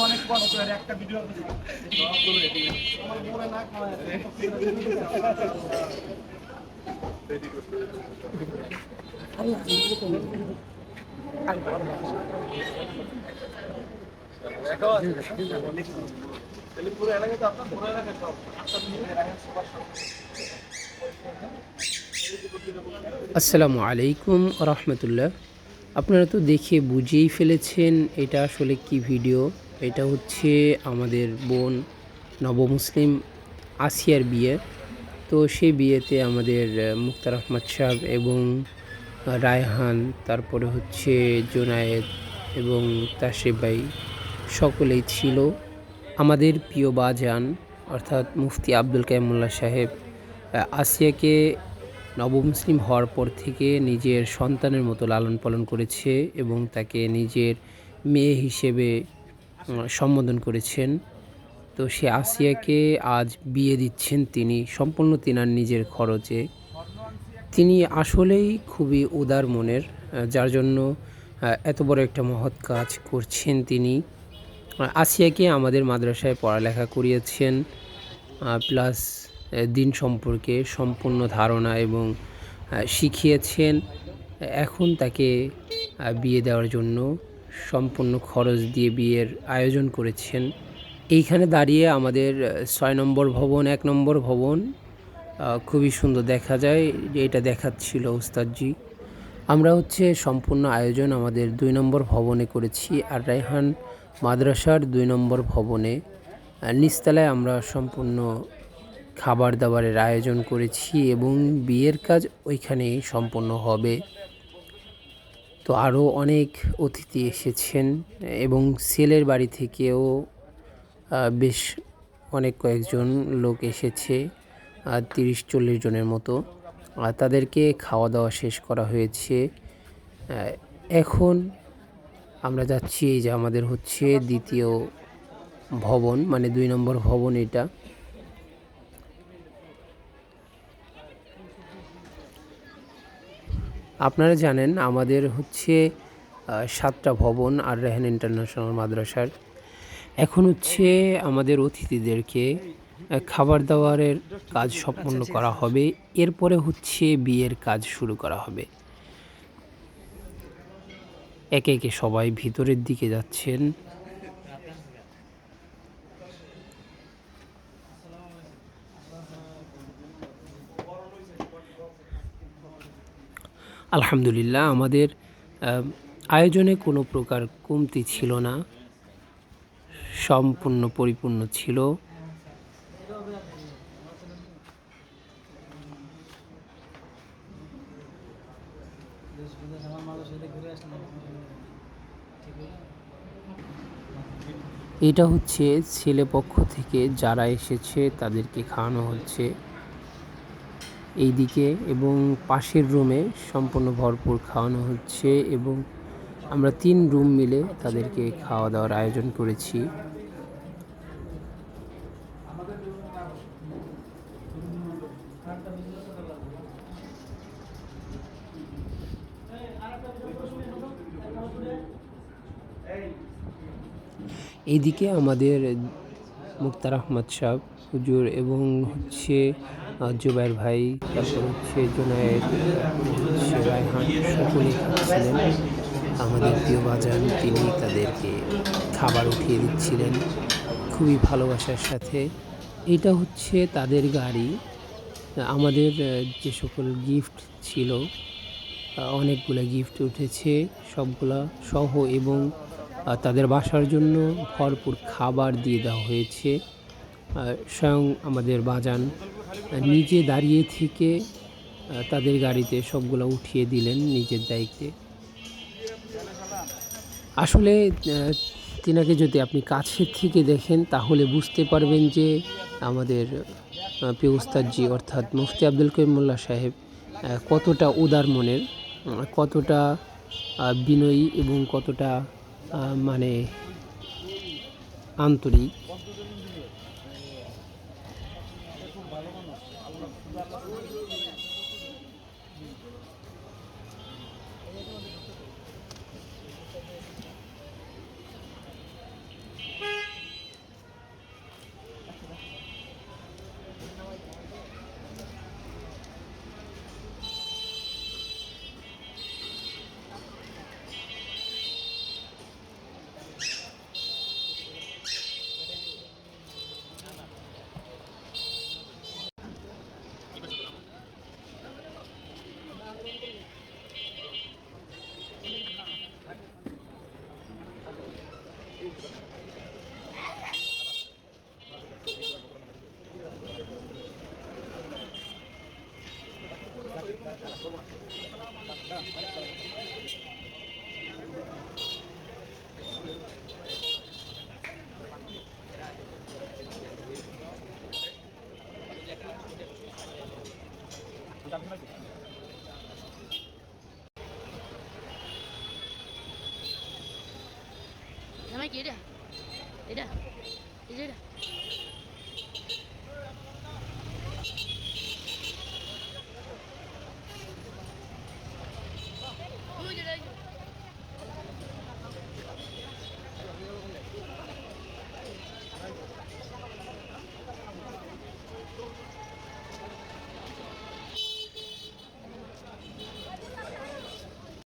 অনেক কষ্ট একটা ভিডিও পুরো এলাকা আসসালামু আলাইকুম রহমতুল্লাহ। আপনারা তো দেখে বুঝেই ফেলেছেন এটা আসলে কি ভিডিও। এটা হচ্ছে আমাদের বোন নবমুসলিম আসিয়ার বিয়ে। তো সেই বিয়েতে আমাদের মুক্তার আহমদ সাহেব এবং রায়হান, তারপরে হচ্ছে জোনায়েদ এবং তাশরিফ ভাই সকলেই ছিল আমাদের প্রিয় বাজান, অর্থাৎ মুফতি আব্দুল কাইমুল্লাহ সাহেব। আসিয়াকে নবমুসলিম হওয়ার পর থেকে নিজের সন্তানের মতো লালন পালন করেছে এবং তাকে নিজের মেয়ে হিসেবে সম্বোধন করেছেন। তো সে আসিয়াকে আজ বিয়ে দিচ্ছেন তিনি, সম্পূর্ণ তিনার নিজের খরচে। তিনি আসলেই খুবই উদার মনের যার জন্য এত বড় একটা মহৎ কাজ করছেন তিনি। আসিয়াকে আমাদের মাদ্রাসায় পড়ালেখা করিয়েছেন? প্লাস দিন সম্পর্কে সম্পূর্ণ ধারণা এবং শিখিয়েছেন। এখন তাকে বিয়ে দেওয়ার জন্য সম্পূর্ণ খরচ দিয়ে বিয়ের আয়োজন করেছেন। এইখানে দাঁড়িয়ে আমাদের ছয় নম্বর ভবন, এক নম্বর ভবন খুবই সুন্দর দেখা যায়। এটা দেখাচ্ছিল উস্তাদজি আমরা হচ্ছে সম্পূর্ণ আয়োজন আমাদের দুই নম্বর ভবনে করেছি। আর রায়হান মাদ্রাসার দুই নম্বর ভবনে নিচতলায় আমরা সম্পূর্ণ খাবার দাবারের আয়োজন করেছি এবং বিয়ের কাজ ওইখানেই সম্পন্ন হবে। তো আরও অনেক অতিথি এসেছেন এবং ছেলের বাড়ি থেকেও বেশ অনেক কয়েকজন লোক এসেছে তিরিশ চল্লিশ জনের মতো। তাদেরকে খাওয়া দাওয়া শেষ করা হয়েছে। এখন আমরা যাচ্ছি এই যে আমাদের হচ্ছে দ্বিতীয় ভবন মানে দুই নম্বর ভবন এটা। আপনারা জানেন আমাদের হচ্ছে সাতটা ভবন আর রেহান ইন্টারন্যাশনাল মাদ্রাসার। এখন হচ্ছে আমাদের অতিথিদেরকে খাবার দাবারের কাজ সম্পন্ন করা হবে। এরপরে হচ্ছে বিয়ের কাজ শুরু করা হবে। একে একে সবাই ভিতরের দিকে যাচ্ছেন। আলহামদুলিল্লাহ, আমাদের আয়োজনে কোনো প্রকার কমতি ছিল না। সম্পূর্ণ পরিপূর্ণ ছিল। এটা হচ্ছে ছেলে পক্ষ থেকে যারা এসেছে, তাদেরকে খাওয়ানো হচ্ছে। এইদিকে এবং পাশের রুমে সম্পূর্ণ ভরপুর খাওয়ানো হচ্ছে এবং আমরা তিন রুম মিলে তাদেরকে খাওয়া দাওয়ার আয়োজন করেছি। এইদিকে আমাদের মুক্তার আহমদ সাহ হুজুর এবং হচ্ছে জুবাইর ভাই, তারপর হচ্ছে জোনায়েদ রায়হান, সকলেই খাচ্ছিলেন আমাদের প্রিয় বাজান, তিনি তাদেরকে খাবার উঠিয়ে দিচ্ছিলেন খুবই ভালোবাসার সাথে। এটা হচ্ছে তাদের গাড়ি। আমাদের যে সকল গিফট ছিল অনেকগুলো গিফট উঠেছে, সবগুলা সহ এবং তাদের বাসার জন্য ভরপুর খাবার দিয়ে দেওয়া হয়েছে। স্বয়ং আমাদের বাজান নিজে দাঁড়িয়ে থেকে তাদের গাড়িতে সবগুলো উঠিয়ে দিলেন নিজের দায়িত্বে। আসলে তেনাকে যদি আপনি কাছের থেকে দেখেন তাহলে বুঝতে পারবেন যে আমাদের আহ, প্রিয় উস্তাদজি অর্থাৎ মুফতি আব্দুল করিমুল্লাহ সাহেব কতটা উদার মনের কতটা বিনয়ী এবং কতটা মানে আন্তরিক। খুব ভালো Nama kira? Tidak. Tidak.